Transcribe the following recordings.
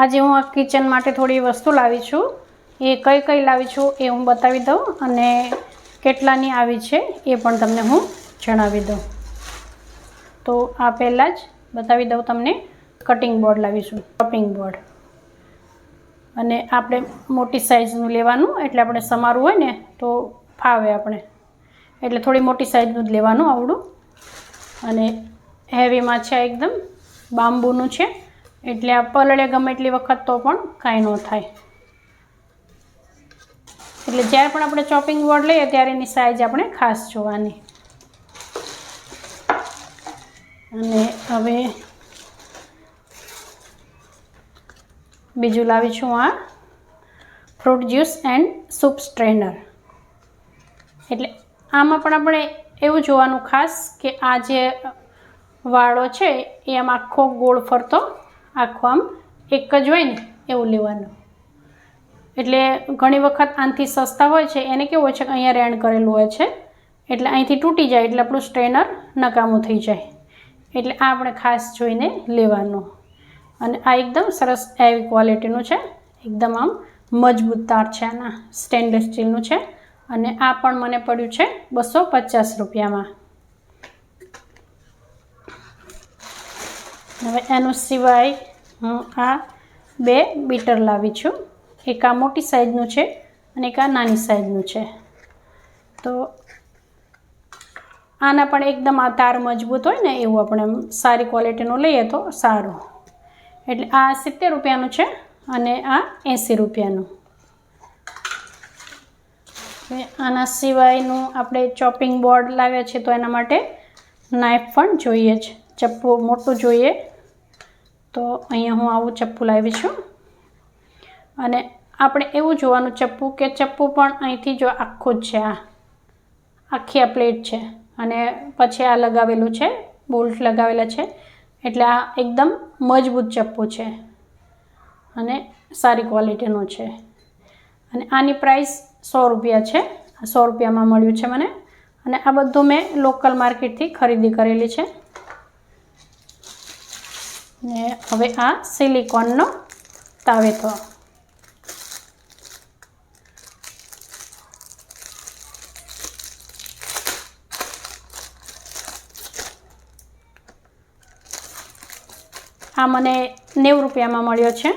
આજે હું આ કિચન માટે થોડી વસ્તુ લાવી છું. એ કઈ કઈ લાવી છું એ હું બતાવી દઉં અને કેટલાની આવી છે એ પણ તમને હું જણાવી દઉં. તો આ પહેલાં જ બતાવી દઉં તમને કટિંગ બોર્ડ લાવીશું ચોપિંગ બોર્ડ અને આપણે મોટી સાઇઝનું લેવાનું એટલે આપણે સમારું હોય ને તો ફાવે આપણે. એટલે થોડી મોટી સાઇઝનું જ લેવાનું આવડું. અને હેવીમાં છે એકદમ, બાંબુનું છે. એટલે આ પલળે ગમે એટલી વખત તો પણ કાંઈ ન થાય. એટલે જ્યારે પણ આપણે ચોપિંગ બોર્ડ લઈએ ત્યારે એની સાઇઝ આપણે ખાસ જોવાની. અને હવે બીજું લાવી છું આ fruit juice and soup strainer એટલે આમાં પણ આપણે એવું જોવાનું ખાસ કે આ જે વાળો છે એ આમ આખો ગોળ ફરતો આખો આમ એક જ હોય ને એવું લેવાનું. એટલે ઘણી વખત આનાથી સસ્તા હોય છે, એને કેવું હોય છે કે અહીંયા રેણ કરેલું હોય છે, એટલે અહીંથી તૂટી જાય, એટલે આપણું સ્ટ્રેનર નકામું થઈ જાય. એટલે આ આપણે ખાસ જોઈને લેવાનું. અને આ એકદમ સરસ એવી ક્વોલિટીનું છે, એકદમ આમ મજબૂત તાર છે આના, સ્ટેનલેસ સ્ટીલનું છે. અને આ પણ મને પડ્યું છે બસો પચાસ રૂપિયામાં. હવે એનું સિવાય હું આ બે બીટર લાવી છું. એક આ મોટી સાઈઝનું છે અને એક આ નાની સાઈઝનું છે. તો આના પણ એકદમ આ તાર મજબૂત હોય ને એવું આપણે સારી ક્વોલિટીનું લઈએ તો સારું. એટલે આ સિત્તેર રૂપિયાનું છે અને આ એંસી રૂપિયાનું. આના સિવાયનું આપણે ચોપિંગ બોર્ડ લાવ્યા છે તો એના માટે નાઇફ પણ જોઈએ જ ચપ્પુ મોટું જોઈએ. તો અહીંયા હું આવું ચપ્પુ લાવી છું. અને આપણે એવું જોવાનું ચપ્પુ કે ચપ્પુ પણ અહીંથી જો આખું જ છે આ. આખી આ પ્લેટ છે. અને પછી આ લગાવેલું છે, બોલ્ટ લગાવેલા છે. એટલે આ એકદમ મજબૂત ચપ્પુ છે. અને સારી ક્વોલિટીનું છે. અને આની પ્રાઇસ સો રૂપિયા છે. સો રૂપિયામાં મળ્યું છે મને. અને આ બધું મેં લોકલ માર્કેટથી ખરીદી કરેલી છે. ને હવે આ સિલિકોનનો તાવેથો આ મને નેવું રૂપિયામાં મળ્યો છે.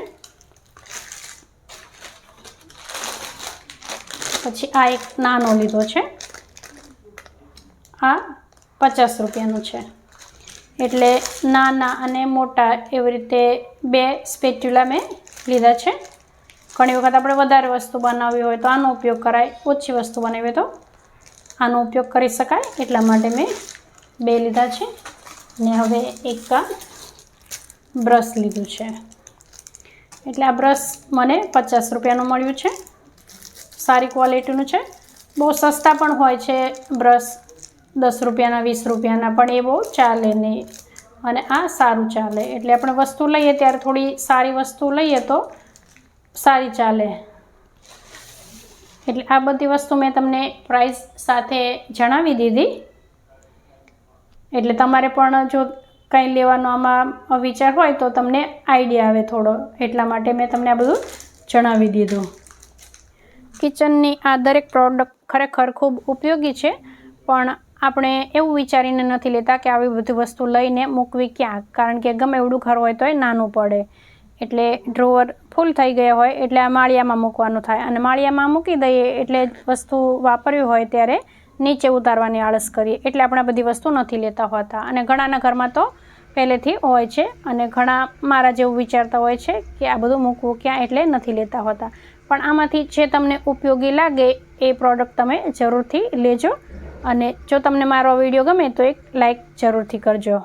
પછી આ એક નાનો લીધો છે. આ પચાસ રૂપિયાનું છે. એટલે નાના અને મોટા એવી રીતે બે સ્પેચ્યુલા મેં લીધા છે. ઘણી વખત આપણે વધારે વસ્તુ બનાવવી હોય તો આનો ઉપયોગ કરાય, ઓછી વસ્તુ બનાવી તો આનો ઉપયોગ કરી શકાય એટલા માટે મેં બે લીધા છે. ને હવે એક બ્રશ લીધું છે. એટલે આ બ્રશ મને પચાસ રૂપિયાનું મળ્યું છે. સારી ક્વોલિટીનું છે. બહુ સસ્તા પણ હોય છે બ્રશ. દસ રૂપિયાના, વીસ રૂપિયાના પણ એ બહુ ચાલે નહીં અને આ સારું ચાલે. એટલે આપણે વસ્તુ લઈએ ત્યારે થોડી સારી વસ્તુ લઈએ તો સારી ચાલે. એટલે આ બધી વસ્તુ મેં તમને પ્રાઇસ સાથે જણાવી દીધી. એટલે તમારે પણ જો કંઈ લેવાનો આમાં વિચાર હોય તો તમને આઈડિયા આવે થોડો. એટલા માટે મેં તમને આ બધું જણાવી દીધું. કિચનની આ દરેક પ્રોડક્ટ ખરેખર ખૂબ ઉપયોગી છે. પણ આપણે એવું વિચારીને નથી લેતા કે આવી બધી વસ્તુ લઈને મૂકવી ક્યાં? કારણ કે ગમે એવડું ઘર હોય તો એ નાનું પડે. એટલે ડ્રોવર ફૂલ થઈ ગયા હોય એટલે આ માળિયામાં મૂકવાનું થાય. અને માળિયામાં મૂકી દઈએ એટલે વસ્તુ વાપરવી હોય ત્યારે નીચે ઉતારવાની આળસ કરીએ. એટલે આપણે બધી વસ્તુ નથી લેતા હોતા. અને ઘણાના ઘરમાં તો પહેલેથી હોય છે. અને ઘણા મારા જેવું વિચારતા હોય છે કે આ બધું મૂકવું ક્યાં એટલે નથી લેતા હોતા. પણ આમાંથી જે તમને ઉપયોગી લાગે એ પ્રોડક્ટ તમે જરૂરથી લેજો. અને જો તમને મારો વીડિયો ગમે તો એક લાઇક જરૂરથી કરજો.